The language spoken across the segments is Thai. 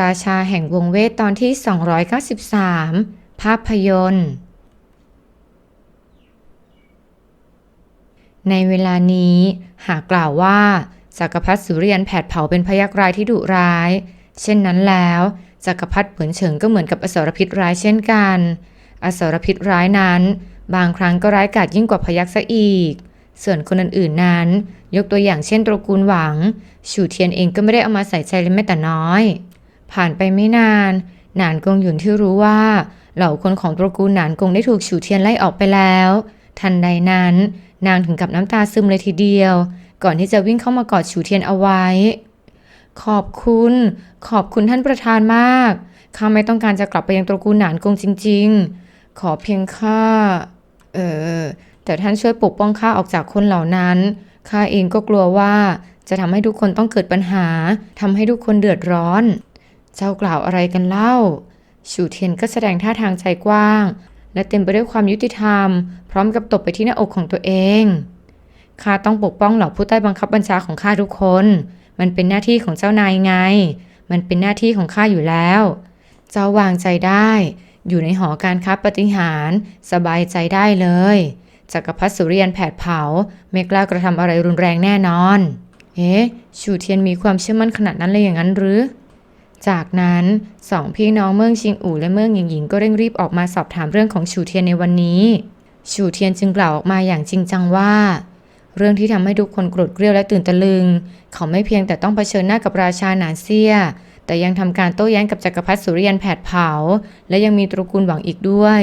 ราชาแห่งวงเวทตอนที่ 293 ภาพยนตร์ ในเวลานี้หากกล่าวว่าจักรพรรดิสุริยันแผดเผาเป็นพยักร้ายที่ดุร้าย เช่นนั้นแล้วจักรพรรดิเผินเฉิงก็เหมือนกับอสรพิษร้ายเช่นกัน อสรพิษร้ายนั้น บางครั้งก็ร้ายกาจยิ่งกว่าพยักซะอีก ส่วนคนอื่นๆนั้น ยกตัวอย่างเช่นตระกูลหวัง ฉูเทียนเองก็ไม่ได้เอามาใส่ใจเลยแม้แต่น้อย ผ่านไปไม่นาน หนานกงหยุนที่รู้ว่า เหล่าคนของตระกูลหนานกงได้ถูกฉูเทียนไล่ออกไปแล้ว ทันใดนั้น นางถึงกับน้ำตาซึมเลยทีเดียว ก่อนที่จะวิ่งเข้ามากอดฉูเทียนเอาไว้ ขอบคุณ ขอบคุณท่านประธานมากข้าไม่ต้องการจะกลับไปยังตระกูลหนานกงจริง ๆ ขอเพียงข้าเออแต่ท่านช่วยปกป้องข้าออกจากคนเหล่านั้นข้าเองก็กลัวว่าจะทำให้ทุกคนต้องเกิดปัญหาทำให้ทุกคนเดือดร้อน เจ้ากล่าวอะไรกันเล่า ชูเทียนก็แสดงท่าทางใจกว้าง และเต็มไปด้วยความยุติธรรม พร้อมกับตบไปที่หน้าอกของตัวเอง ข้าต้องปกป้องเหล่าผู้ใต้บังคับบัญชาของข้าทุกคน มันเป็นหน้าที่ของเจ้านายไง มันเป็นหน้าที่ของข้าอยู่แล้ว เจ้าวางใจได้ อยู่ในหอการค้าปฏิหารสบายใจได้เลยจักรพรรดิสุริยันแผดเผาไม่กล้ากระทำอะไรรุนแรงแน่นอน เอ๊ะ ชูเทียนมีความเชื่อมั่นขนาดนั้นเลยอย่างนั้นหรือ จากนั้นสองพี่น้องเมืองชิงอู่และเมืองหญิงหญิงก็เร่งรีบออกมาสอบถามเรื่องของชูเทียนในวันนี้ ชูเทียนจึงกล่าวออกมาอย่างจริงจังว่า เรื่องที่ทำให้ทุกคนโกรธเกรี้ยวและตื่นตะลึง เขาไม่เพียงแต่ต้องเผชิญหน้ากับราชาหนานเซีย แต่ยังทำการโต้แย้งกับจักรพรรดิสุริยันแผดเผา และยังมีตระกูลหวังอีกด้วย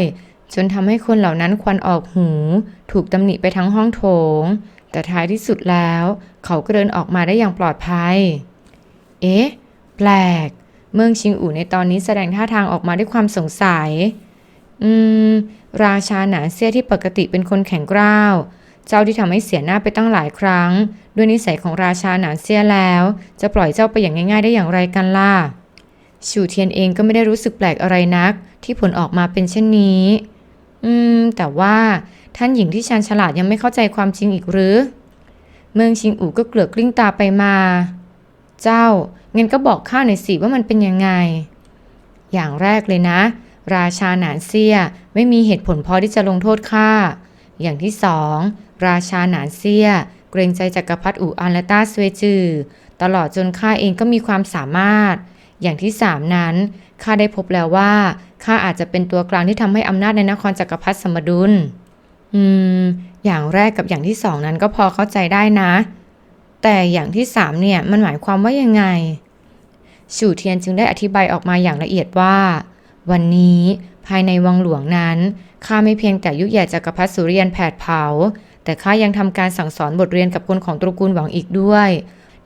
จนทำให้คนเหล่านั้นควันออกหู ถูกตำหนิไปทั้งห้องโถง แต่ท้ายที่สุดแล้ว เขาก็เดินออกมาได้อย่างปลอดภัย เอ๊ะ แปลก เมืองชิงอู่ในตอนนี้แสดงท่าทางออกมาด้วยความสงสัย อืม ราชาหนานเซียที่ปกติเป็นคนแข็งกร้าว เจ้าที่ทำให้เสียหน้าไปตั้งหลายครั้ง ด้วยนิสัยของราชาหนานเซียแล้ว จะปล่อยเจ้าไปอย่างง่าย ๆ ได้อย่างไรกันล่ะชูเทียนเองก็ไม่ได้รู้สึกแปลกอะไรนัก ที่ผลออกมาเป็นเช่นนี้ อืม แต่ว่าท่านหญิงที่ชาญฉลาดยังไม่เข้าใจความจริงอีกหรือ เมืองชิงอู่ก็เกลือกกลิ้งตาไปมา เจ้า งั้นก็บอกข้าหน่อยสิว่ามันเป็นยังไง อย่างแรกเลยนะ ราชาหนานเซียไม่มีเหตุผลพอที่จะลงโทษข้า อย่างที่สองราชาหนานเซียเกรงใจจักรพรรดิอู่อันและต้าสเวจือ ตลอดจนข้าเองก็มีความสามารถ อย่างที่สามนั้นข้าได้พบแล้วว่าข้าอาจจะเป็นตัวกลางที่ทำให้อำนาจในนครจักรพรรดิสมดุล อืม อย่างแรกกับอย่างที่สองนั้นก็พอเข้าใจได้นะ แต่อย่างที่สามเนี่ยมันหมายความว่ายังไง ชูเทียนจึงได้อธิบายออกมาอย่างละเอียดว่า วันนี้ภายในวังหลวงนั้นข้าไม่เพียงแต่ยุแย่จักรพรรดิสุริยันแผดเผา แต่ข้ายังทำการสั่งสอนบทเรียนกับคนของตระกูลหวังอีกด้วย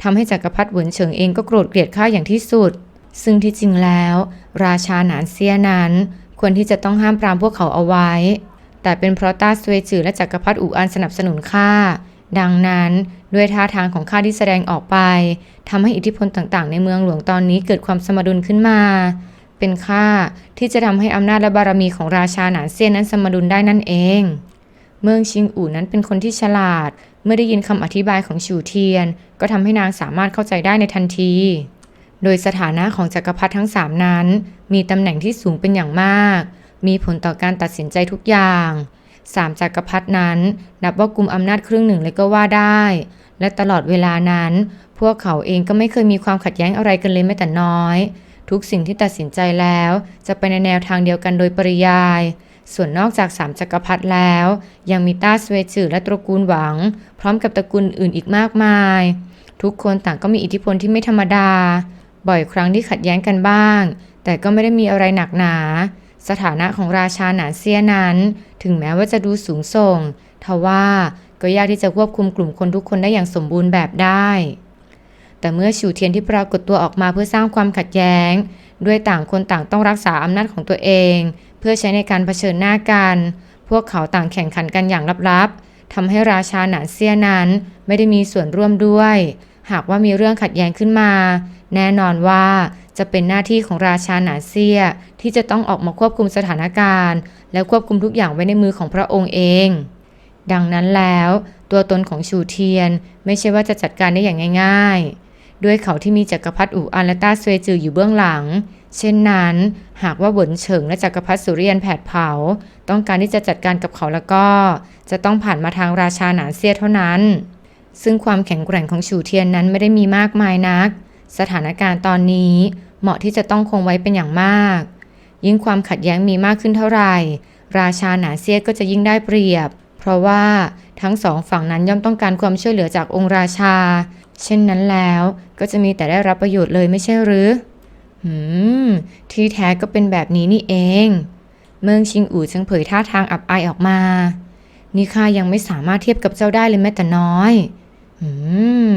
ทำให้จักรพรรดิหวนเฉิงเองก็โกรธเกลียดข้าอย่างที่สุด ซึ่งที่จริงแล้ว ราชาหนานเซียนั้น ควรที่จะต้องห้ามปรามพวกเขาเอาไว้ แต่เป็นเพราะต้าสเวจือและจักรพรรดิอู่อันสนับสนุนข้า ดังนั้นด้วยท่าทางของข้าที่แสดงออกไปทำให้อิทธิพลต่างๆ ในเมืองหลวงตอนนี้เกิดความสมดุลขึ้นมา เป็นข้าที่จะทำให้อำนาจและบารมีของราชาหนานเซียนนั้นสมดุลได้นั่นเอง เมืองชิงอู่นั้นเป็นคนที่ฉลาด เมื่อได้ยินคำอธิบายของชูเทียน ก็ทำให้นางสามารถเข้าใจได้ในทันที โดยสถานะของจักรพรรดิทั้งสามนั้น มีตำแหน่งที่สูงเป็นอย่างมาก มีผลต่อการตัดสินใจทุกอย่าง สามจักรพรรดินั้น นับว่ากุมอำนาจครึ่งหนึ่งเลยก็ว่าได้ และตลอดเวลานั้น พวกเขาเองก็ไม่เคยมีความขัดแย้งอะไรกันเลยแม้แต่น้อย ทุกสิ่งที่ตัดสินใจแล้ว จะไปในแนวทางเดียวกันโดยปริยาย ส่วนนอกจากสามจักรพรรดิแล้ว ยังมีต้าสเวจือและตระกูลหวัง พร้อมกับตระกูลอื่นอีกมากมาย ทุกคนต่างก็มีอิทธิพลที่ไม่ธรรมดา บ่อยครั้งที่ขัดแย้งกันบ้าง แต่ก็ไม่ได้มีอะไรหนักหนา สถานะของราชาหนานเซียนั้น ถึงแม้ว่าจะดูสูงส่ง ทว่าก็ยากที่จะควบคุมกลุ่มคนทุกคนได้อย่างสมบูรณ์แบบได้ แต่เมื่อฉูเทียนที่ปรากฏตัวออกมาเพื่อสร้างความขัดแย้ง ด้วยต่างคนต่างต้องรักษาอำนาจของตัวเอง เพื่อใช้ในการเผชิญหน้ากัน พวกเขาต่างแข่งขันกันอย่างลับๆทำให้ราชาหนานเซียนั้นไม่ได้มีส่วนร่วมด้วย หากว่ามีเรื่องขัดแย้งขึ้นมา แน่นอนว่า จะเป็นหน้าที่ของราชาหนาเซียที่จะต้องออกมาควบคุมสถานการณ์ และควบคุมทุกอย่างไว้ในมือของพระองค์เอง ดังนั้นแล้ว ตัวตนของชูเทียนไม่ใช่ว่าจะจัดการได้อย่างง่าย ๆ ด้วยเขาที่มีจักรพรรดิอู่อันและต้าเวจืออยู่เบื้องหลัง เช่นนั้น หากว่าเหวินเฉิงและจักรพรรดิสุริยันแผดเผา ต้องการที่จะจัดการกับเขาแล้วก็ จะต้องผ่านมาทางราชาหนานเซียเท่านั้น ซึ่งความแข็งแกร่งของฉูเทียนนั้นไม่ได้มีมากมายนัก สถานการณ์ตอนนี้ เหมาะที่จะต้องคงไว้เป็นอย่างมาก ยิ่งความขัดแย้งมีมากขึ้นเท่าไหร่ ราชาหนาเซียก็จะยิ่งได้เปรียบ เพราะว่าทั้งสองฝั่งนั้นย่อมต้องการความช่วยเหลือจากองค์ราชา เช่นนั้นแล้วก็จะมีแต่ได้รับประโยชน์เลยไม่ใช่หรือหืม ที่แท้ก็เป็นแบบนี้นี่เอง เมืองชิงอู่จึงเผยท่าทางอับอายออกมา นี่ข้ายังไม่สามารถเทียบกับเจ้าได้เลยแม้แต่น้อย หืม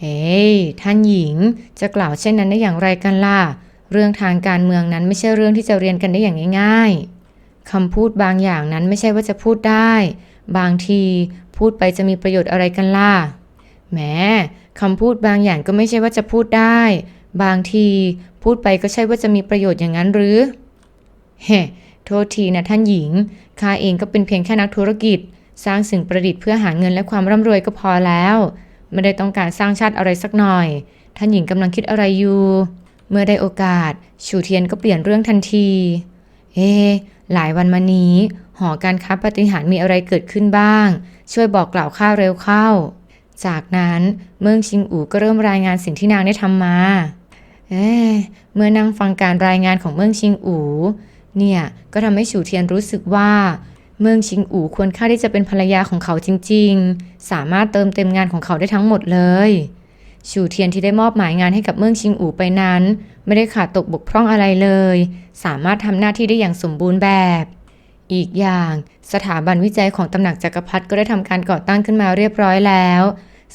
เฮ้ยท่านหญิงจะกล่าวเช่นนั้นได้อย่างไรกันล่ะ เรื่องทางการเมืองนั้นไม่ใช่เรื่องที่จะเรียนกันได้อย่างง่าย ๆคำพูดบางอย่างนั้นไม่ใช่ว่าจะพูดได้ บางทีพูดไปจะมีประโยชน์อะไรกันล่ะแหมคำพูดบางอย่างก็ไม่ใช่ว่าจะพูดได้ บางทีพูดไปก็ใช่ว่าจะมีประโยชน์อย่างนั้นหรือเฮ้โทษทีนะท่านหญิงข้าเองก็เป็นเพียงแค่นักธุรกิจ สร้างสิ่งประดิษฐ์เพื่อหาเงินและความร่ำรวยก็พอแล้ว ไม่ได้ต้องการสร้างชาติอะไรสักหน่อย ท่านหญิงกำลังคิดอะไรอยู่ เมื่อได้โอกาส ชูเทียนก็เปลี่ยนเรื่องทันที เอ๊หลายวันมานี้ หอการค้าปฏิหารมีอะไรเกิดขึ้นบ้าง ช่วยบอกกล่าวข้าเร็วเข้า จากนั้นเมืองชิงอู่ก็เริ่มรายงานสิ่งที่นางได้ทำมาเอ๊เมื่อนั่งฟังการรายงานของเมืองชิงอู่เนี่ยก็ทำให้ฉูเทียนรู้สึกว่า เมืองชิงอู่ควรค่าที่จะเป็นภรรยาของเขาจริงๆ สามารถเติมเต็มงานของเขาได้ทั้งหมดเลยฉูเทียนที่ได้มอบหมายงานให้กับเมืองชิงอู่ไปนั้น ไม่ได้ขาดตกบกพร่องอะไรเลย สามารถทำหน้าที่ได้อย่างสมบูรณ์แบบ อีกอย่าง สถาบันวิจัยของตำหนักจักรพรรดิก็ได้ทำการก่อตั้งขึ้นมาเรียบร้อยแล้ว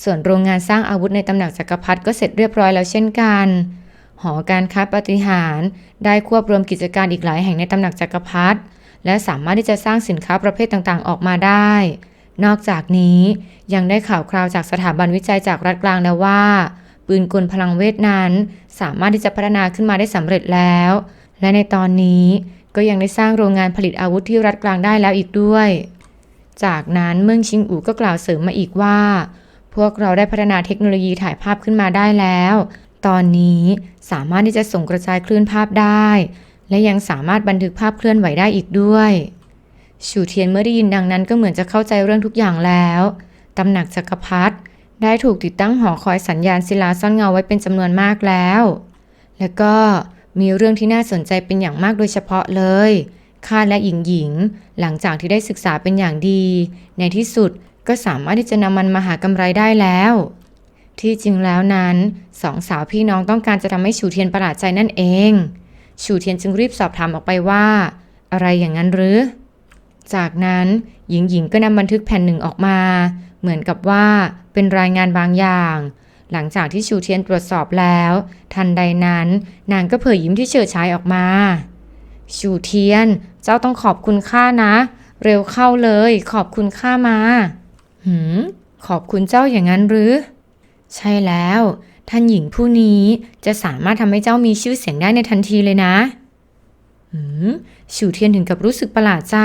ส่วนโรงงานสร้างอาวุธในตำหนักจักรพรรดิก็เสร็จเรียบร้อยแล้วเช่นกัน หอการค้าปฏิหารได้ควบรวมกิจการอีกหลายแห่งในตำหนักจักรพรรดิ และสามารถที่จะสร้างสินค้าประเภทต่างๆ ออกมาได้ นอกจากนี้ยังได้ข่าวคราวจากสถาบันวิจัยจากรัฐกลางแล้วว่า ปืนกลพลังเวทนั้น สามารถที่จะพัฒนาขึ้นมาได้สำเร็จแล้ว และในตอนนี้ก็ยังได้สร้างโรงงานผลิตอาวุธที่รัฐกลางได้แล้วอีกด้วย จากนั้นเมืองชิงอู่ก็กล่าวเสริมมาอีกว่า พวกเราได้พัฒนาเทคโนโลยีถ่ายภาพขึ้นมาได้แล้ว ตอนนี้สามารถที่จะส่งกระจายคลื่นภาพได้ และยังสามารถบันทึกภาพเคลื่อนไหวได้อีกด้วยชูเทียนเมื่อได้ยินดังนั้นก็เหมือนจะเข้าใจเรื่องทุกอย่างแล้วตำหนักจักรพรรดิได้ถูกติดตั้งหอคอยสัญญาณศิลาซ่อนเงาไว้เป็นจำนวนมากแล้ว แล้วก็มีเรื่องที่น่าสนใจเป็นอย่างมากโดยเฉพาะเลยข้าและหญิงหญิง หลังจากที่ได้ศึกษาเป็นอย่างดี ในที่สุดก็สามารถที่จะนำมันมาหากำไรได้แล้ว ที่จริงแล้วนั้นสองสาวพี่น้องต้องการจะทำให้ชูเทียนประหลาดใจนั่นเอง ชูเทียนจึงรีบสอบถามออกไปว่า อะไรอย่างนั้นหรือ จากนั้นหญิงหญิงก็นำบันทึกแผ่นหนึ่งออกมา เหมือนกับว่าเป็นรายงานบางอย่าง หลังจากที่ชูเทียนตรวจสอบแล้ว ทันใดนั้น นางก็เผยยิ้มที่เฉิดฉายออกมา ชูเทียน เจ้าต้องขอบคุณข้านะ เร็วเข้าเลย ขอบคุณข้ามา หืมขอบคุณเจ้าอย่างนั้นหรือ ใช่แล้ว ท่านหญิงผู้นี้จะสามารถทำให้เจ้ามีชื่อเสียงได้ในทันทีเลยนะหืมชูเทียนถึงกับรู้สึกประหลาดใจ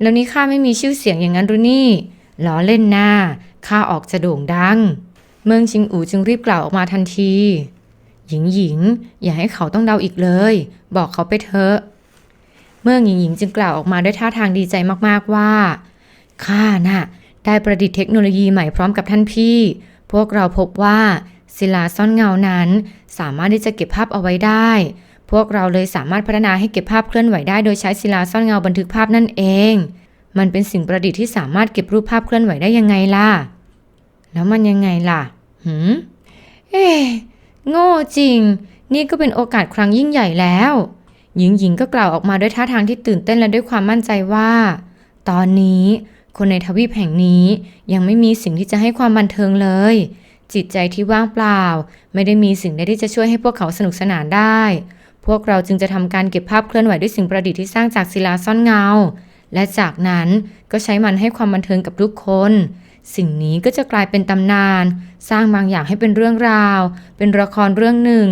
แล้วนี่ข้าไม่มีชื่อเสียงอย่างนั้นหรือนี่ล้อเล่นหน้าข้าออกจะโด่งดัง เมืองชิงอูจึงรีบกล่าวออกมาทันที หญิงหญิง อย่าให้เขาต้องเดาอีกเลย บอกเขาไปเถอะเมืองหญิงหญิงจึงกล่าวออกมาด้วยท่าทางดีใจมากๆว่าข้าน่ะได้ประดิษฐ์เทคโนโลยีใหม่พร้อมกับท่านพี่ พวกเราพบว่า ศิลาซ่อนเงานั้น สามารถที่จะเก็บภาพเอาไว้ได้ พวกเราเลยสามารถพัฒนาให้เก็บภาพเคลื่อนไหวได้โดยใช้ศิลาซ่อนเงาบันทึกภาพนั่นเอง มันเป็นสิ่งประดิษฐ์ที่สามารถเก็บรูปภาพเคลื่อนไหวได้ยังไงล่ะ แล้วมันยังไงล่ะ หืม เอ๊โง่จริง นี่ก็เป็นโอกาสครั้งยิ่งใหญ่แล้ว หญิงหญิงก็กล่าวออกมาด้วยท่าทางที่ตื่นเต้นและด้วยความมั่นใจว่า ตอนนี้คนในทวีปแห่งนี้ยังไม่มีสิ่งที่จะให้ความบันเทิงเลย จิตใจที่ว่างเปล่า ไม่ได้มีสิ่งใดที่จะช่วยให้พวกเขาสนุกสนานได้ พวกเราจึงจะทำการเก็บภาพเคลื่อนไหวด้วยสิ่งประดิษฐ์ที่สร้างจากศิลาซ่อนเงา และจากนั้นก็ใช้มันให้ความบันเทิงกับทุกคน สิ่งนี้ก็จะกลายเป็นตำนาน สร้างบางอย่างให้เป็นเรื่องราว เป็นละครเรื่องหนึ่ง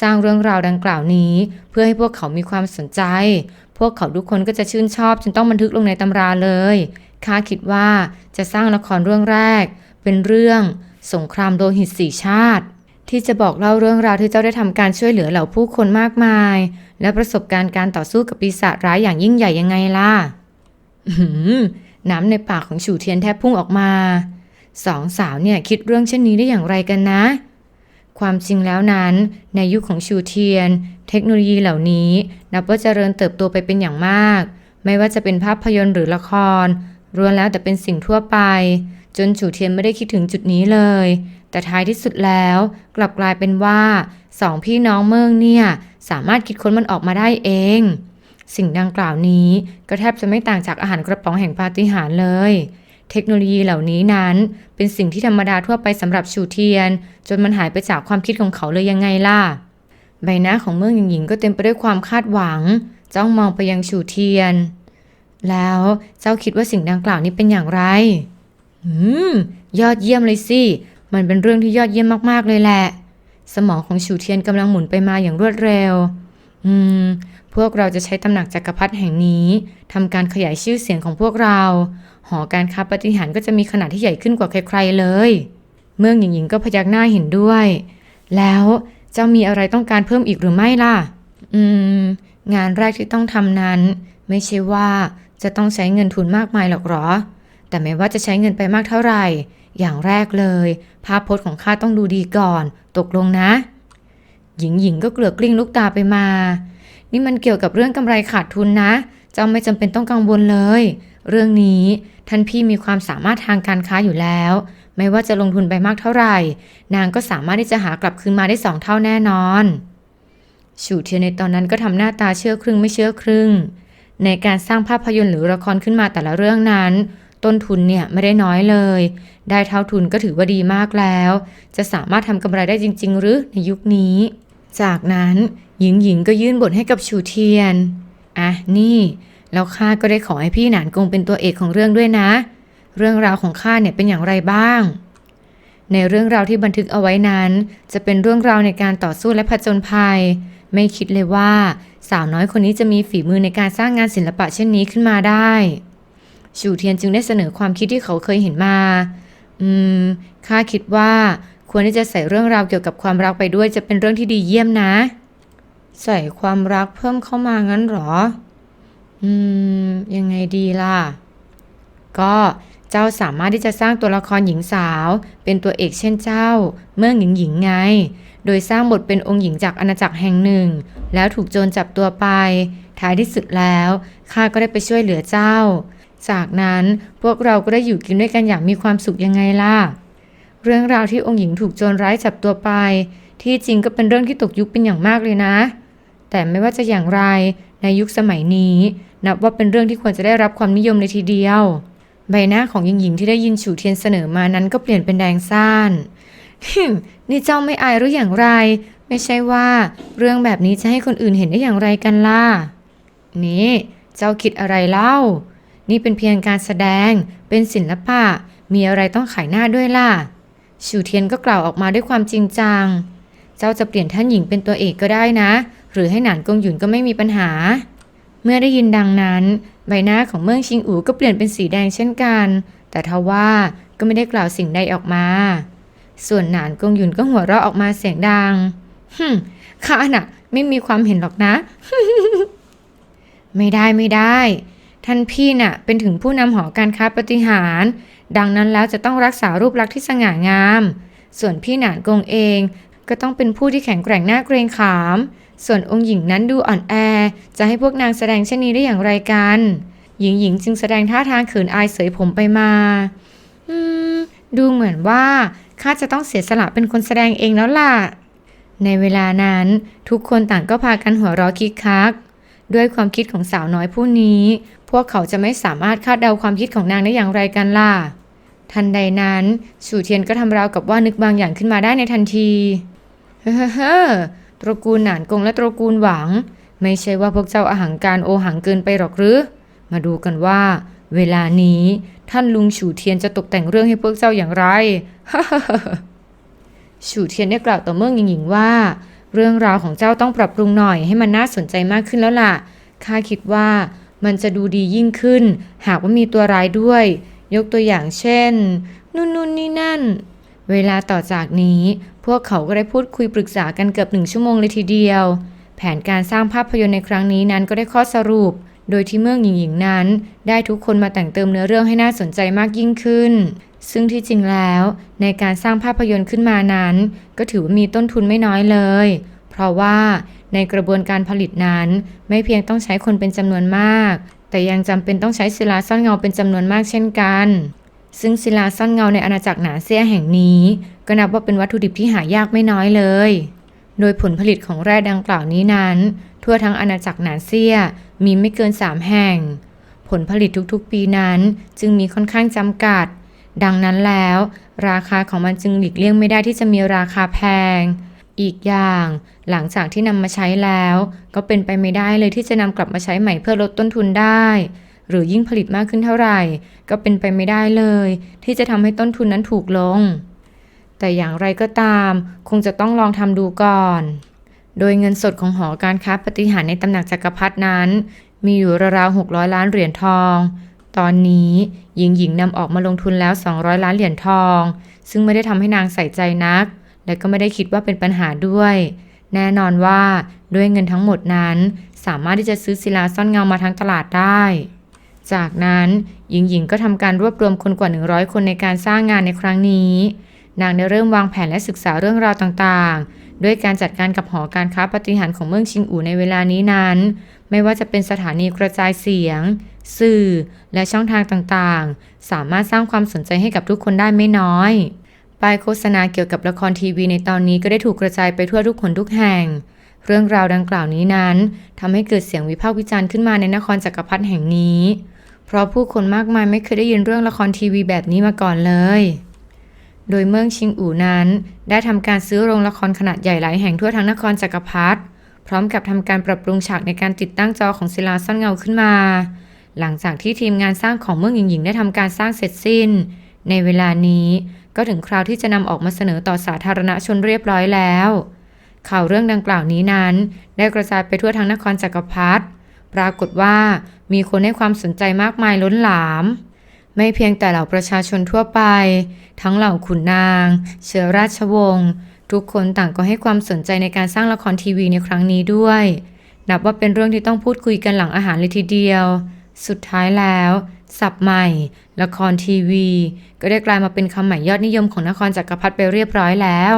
สร้างเรื่องราวดังกล่าวนี้ เพื่อให้พวกเขามีความสนใจ พวกเขาทุกคนก็จะชื่นชอบจนต้องบันทึกลงในตำราเลยข้าคิดว่าจะสร้างละครเรื่องแรก เป็นเรื่อง สงครามโลหิตสี่ชาติ ที่จะบอกเล่าเรื่องราวที่เจ้าได้ทำการช่วยเหลือเหล่าผู้คนมากมาย และประสบการณ์การต่อสู้กับปีศาจร้ายอย่างยิ่งใหญ่ยังไงล่ะหือน้ำในปากของฉูเทียนแทบพุ่งออกมาสองสาวเนี่ยคิดเรื่องเช่นนี้ได้อย่างไรกันนะ ความจริงแล้วนั้นในยุคของชูเทียน เทคโนโลยีเหล่านี้ นับว่าเจริญเติบโตไปเป็นอย่างมาก ไม่ว่าจะเป็นภาพยนตร์หรือละครล้วนแล้วแต่เป็นสิ่งทั่วไป จนชูเทียนไม่ได้คิดถึงจุดนี้เลย แต่ท้ายที่สุดแล้วกลับกลายเป็นว่าสองพี่น้องเมืองเนี่ยสามารถคิดค้นมันออกมาได้เอง สิ่งดังกล่าวนี้ก็แทบจะไม่ต่างจากอาหารกระป๋องแห่งปาฏิหาริย์เลย เทคโนโลยีเหล่านี้นั้น เป็นสิ่งที่ธรรมดาทั่วไปสำหรับชูเทียน จนมันหายไปจากความคิดของเขาเลยยังไงล่ะ ใบหน้าของเมืองหญิงหญิงก็เต็มไปด้วยความคาดหวัง จ้องมองไปยังชูเทียน แล้วเจ้าคิดว่าสิ่งดังกล่าวนี้เป็นอย่างไร อืม ยอดเยี่ยมเลยสิ มันเป็นเรื่องที่ยอดเยี่ยมมากๆเลยแหละ สมองของชูเทียนกำลังหมุนไปมาอย่างรวดเร็ว อืม พวกเราจะใช้ตำหนักจักรพรรดิแห่งนี้ทำการขยายชื่อเสียงของพวกเรา หอการค้าปฏิหารก็จะมีขนาดที่ใหญ่ขึ้นกว่าใครๆเลย เมืองหญิงหญิงก็พยักหน้าเห็นด้วย แล้วเจ้ามีอะไรต้องการเพิ่มอีกหรือไม่ล่ะ อืม งานแรกที่ต้องทำนั้น ไม่ใช่ว่าจะต้องใช้เงินทุนมากมายหรอกหรอ แต่ไม่ว่าจะใช้เงินไปมากเท่าไหร่ อย่างแรกเลย ภาพพจน์ของข้าต้องดูดีก่อน ตกลงนะ หญิงหญิงก็เกลือกลิ้งลูกตาไปมา นี่มันเกี่ยวกับเรื่องกำไรขาดทุนนะ เจ้าไม่จำเป็นต้องกังวลเลย เรื่องนี้ท่านพี่มีความสามารถทางการค้าอยู่แล้ว ไม่ว่าจะลงทุนไปมากเท่าไหร่ นางก็สามารถที่จะหากลับคืนมาได้สองเท่าแน่นอนชูเทียนในตอนนั้นก็ทำหน้าตาเชื่อครึ่งไม่เชื่อครึ่ง ในการสร้างภาพยนตร์หรือละครขึ้นมาแต่ละเรื่องนั้น ต้นทุนเนี่ยไม่ได้น้อยเลย ได้เท่าทุนก็ถือว่าดีมากแล้ว จะสามารถทำกำไรได้จริง ๆ หรือในยุคนี้ จากนั้นหญิงหญิงก็ยื่นบทให้กับชูเทียน อะนี่ แล้วข้าก็ได้ขอให้พี่หนานกงเป็นตัวเอกของเรื่องด้วยนะ เรื่องราวของข้าเนี่ยเป็นอย่างไรบ้าง ในเรื่องราวที่บันทึกเอาไว้นั้น จะเป็นเรื่องราวในการต่อสู้และผจญภัย ไม่คิดเลยว่า สาวน้อยคนนี้จะมีฝีมือในการสร้างงานศิลปะเช่นนี้ขึ้นมาได้ ชูเทียนจึงได้เสนอความคิดที่เขาเคยเห็นมา อืม ข้าคิดว่าควรที่จะใส่เรื่องราวเกี่ยวกับความรักไปด้วยจะเป็นเรื่องที่ดีเยี่ยมนะ ใส่ความรักเพิ่มเข้ามางั้นหรอ อืม ยังไงดีล่ะ ก็เจ้าสามารถที่จะสร้างตัวละครหญิงสาว เป็นตัวเอกเช่นเจ้า เมื่อหญิงหญิงไง โดยสร้างบทเป็นองค์หญิงจากอาณาจักรแห่งหนึ่ง แล้วถูกโจรจับตัวไป ท้ายที่สุดแล้วข้าก็ได้ไปช่วยเหลือเจ้า จากนั้นพวกเราก็ได้อยู่กินด้วยกันอย่างมีความสุขยังไงล่ะ เรื่องราวที่องค์หญิงถูกโจรร้ายจับตัวไป ที่จริงก็เป็นเรื่องที่ตกยุคเป็นอย่างมากเลยนะ แต่ไม่ว่าจะอย่างไรในยุคสมัยนี้ นับว่าเป็นเรื่องที่ควรจะได้รับความนิยมเลยทีเดียว ใบหน้าของหญิงหญิงที่ได้ยินฉูเทียนเสนอมานั้นก็เปลี่ยนเป็นแดงซ่านนี่เจ้าไม่อายหรืออย่างไร ไม่ใช่ว่า เรื่องแบบนี้จะให้คนอื่นเห็นได้อย่างไรกันล่ะนี่เจ้าคิดอะไรเล่า นี่เป็นเพียงการแสดง เป็นศิลปะ มีอะไรต้องขายหน้าด้วยล่ะชูเทียนก็กล่าวออกมาด้วยความจริงจัง เจ้าจะเปลี่ยนท่านหญิงเป็นตัวเอกก็ได้นะ หรือให้หนานกงหยุนก็ไม่มีปัญหา เมื่อได้ยินดังนั้น ใบหน้าของเมืองชิงอูก็เปลี่ยนเป็นสีแดงเช่นกัน แต่ทว่าก็ไม่ได้กล่าวสิ่งใดออกมา ส่วนหนานกงหยุนก็หัวเราะออกมาเสียงดังฮึมข้าน่ะ ไม่มีความเห็นหรอกนะ ไม่ได้ไม่ได้ ท่านพี่น่ะเป็นถึงผู้นำหอการค้าปฏิหาร ดังนั้นแล้วจะต้องรักษารูปลักษณ์ที่สง่างาม ส่วนพี่หนานกงเอง ก็ต้องเป็นผู้ที่แข็งแกร่งหน่าเกรงขาม ส่วนองค์หญิงนั้นดูอ่อนแอ จะให้พวกนางแสดงเช่นนี้ได้อย่างไรกัน หญิงหญิงจึงแสดงท่าทางเขินอายเสยผมไปมา อืม ดูเหมือนว่าข้าจะต้องเสียสละเป็นคนแสดงเองแล้วล่ะ ในเวลานั้นทุกคนต่างก็พากันหัวเราะคิกคัก ด้วยความคิดของสาวน้อยผู้นี้ พวกเขาจะไม่สามารถคาดเดาความคิดของนางได้อย่างไรกันล่ะ ทันใดนั้นชูเทียนก็ทำราวกับว่านึกบางอย่างขึ้นมาได้ในทันทีเฮ้อเฮ้ตระกูลหนานกงและตระกูลหวัง ไม่ใช่ว่าพวกเจ้าอาหังการโอหังเกินไปหรอกหรือ มาดูกันว่า เวลานี้ท่านลุงฉูเทียนจะตกแต่งเรื่องให้พวกเจ้าอย่างไรฉูเทียนได้กล่าวต่อเมืองหญิงหญิงว่า เรื่องราวของเจ้าต้องปรับปรุงหน่อยให้มันน่าสนใจมากขึ้นแล้วล่ะข้าคิดว่า มันจะดูดียิ่งขึ้น หากว่ามีตัวร้ายด้วย ยกตัวอย่างเช่น นู่นนู่นนี่นั่น เวลาต่อจากนี้ พวกเขาก็ได้พูดคุยปรึกษากันเกือบหนึ่งชั่วโมงเลยทีเดียว แผนการสร้างภาพยนตร์ในครั้งนี้นั้นก็ได้ข้อสรุป โดยที่เมืองหญิงหญิงๆนั้น ได้ทุกคนมาแต่งเติมเนื้อเรื่องให้น่าสนใจมากยิ่งขึ้นซึ่งที่จริงแล้วในการสร้างภาพยนตร์ขึ้นมานั้น ก็ถือว่ามีต้นทุนไม่น้อยเลย เพราะว่าในกระบวนการผลิตนั้น ไม่เพียงต้องใช้คนเป็นจำนวนมาก แต่ยังจำเป็นต้องใช้ศิลาซ่อนเงาเป็นจำนวนมากเช่นกัน ซึ่งศิลาซ่อนเงาในอาณาจักรหนาเซียแห่งนี้ ก็นับว่าเป็นวัตถุดิบที่หายากไม่น้อยเลย โดยผลผลิตของแร่ดังกล่าวนี้นั้น ทั่วทั้งอาณาจักรหนาเซียมีไม่เกิน 3 แห่ง ผลผลิตทุกๆปีนั้นจึงมีค่อนข้างจำกัด ดังนั้นแล้ว ราคาของมันจึงหลีกเลี่ยงไม่ได้ที่จะมีราคาแพง อีกอย่าง หลังจากที่นำมาใช้แล้ว ก็เป็นไปไม่ได้เลยที่จะนำกลับมาใช้ใหม่เพื่อลดต้นทุนได้ หรือยิ่งผลิตมากขึ้นเท่าไหร่ ก็เป็นไปไม่ได้เลย ที่จะทำให้ต้นทุนนั้นถูกลง แต่อย่างไรก็ตาม คงจะต้องลองทำดูก่อน โดยเงินสดของหอการค้าปฏิหารในตำหนักจักรพรรดินั้น มีอยู่ราวๆ600 ล้านเหรียญทองตอนนี้หญิงหญิงนำออกมาลงทุนแล้ว 200 ล้านเหรียญทอง ซึ่งไม่ได้ทำให้นางใส่ใจนัก และก็ไม่ได้คิดว่าเป็นปัญหาด้วย แน่นอนว่าด้วยเงินทั้งหมดนั้น สามารถที่จะซื้อศิลาซ่อนเงามาทั้งตลาดได้ จากนั้นหญิงหญิงก็ทำการรวบรวมคนกว่า 100 คนในการสร้างงานในครั้งนี้ นางได้เริ่มวางแผนและศึกษาเรื่องราวต่างๆ ด้วยการจัดการกับหอการค้าปฏิหารของเมืองชิงอู่ในเวลานี้นั้น ไม่ว่าจะเป็นสถานีกระจายเสียง สื่อ และช่องทางต่างๆ สามารถสร้างความสนใจให้กับทุกคนได้ไม่น้อย ป้ายโฆษณาเกี่ยวกับละครทีวีในตอนนี้ก็ได้ถูกกระจายไปทั่วทุกคนทุกแห่ง เรื่องราวดังกล่าวนี้นั้นทำให้เกิดเสียงวิพากษ์วิจารณ์ขึ้นมาในนครจักรพรรดิแห่งนี้ เพราะผู้คนมากมายไม่เคยได้ยินเรื่องละครทีวีแบบนี้มาก่อนเลย โดยเมืองชิงอู่นั้น ได้ทำการซื้อโรงละครขนาดใหญ่หลายแห่งทั่วทั้งนครจักรพรรดิพร้อมกับทำการปรับปรุงฉากในการติดตั้งจอของศิลาซ่อนเงาขึ้นมา หลังจากที่ทีมงานสร้างของเมืองหญิงหญิงได้ทำการสร้างเสร็จสิ้น ในเวลานี้ ก็ถึงคราวที่จะนำออกมาเสนอต่อสาธารณชนเรียบร้อยแล้ว ข่าวเรื่องดังกล่าวนี้นั้น ได้กระจายไปทั่วทั้งนครจักรพรรดิปรากฏว่ามีคนให้ความสนใจมากมายล้นหลาม ไม่เพียงแต่เหล่าประชาชนทั่วไป ทั้งเหล่าขุนนาง เชื้อราชวงศ์ทุกคนต่างก็ให้ความสนใจในการสร้างละครทีวีในครั้งนี้ด้วย นับว่าเป็นเรื่องที่ต้องพูดคุยกันหลังอาหารเลยทีเดียว สุดท้ายแล้ว ศัพท์ใหม่ ละครทีวี ก็ได้กลายมาเป็นคำใหม่ยอดนิยมของนครจักรพรรดิไปเรียบร้อยแล้ว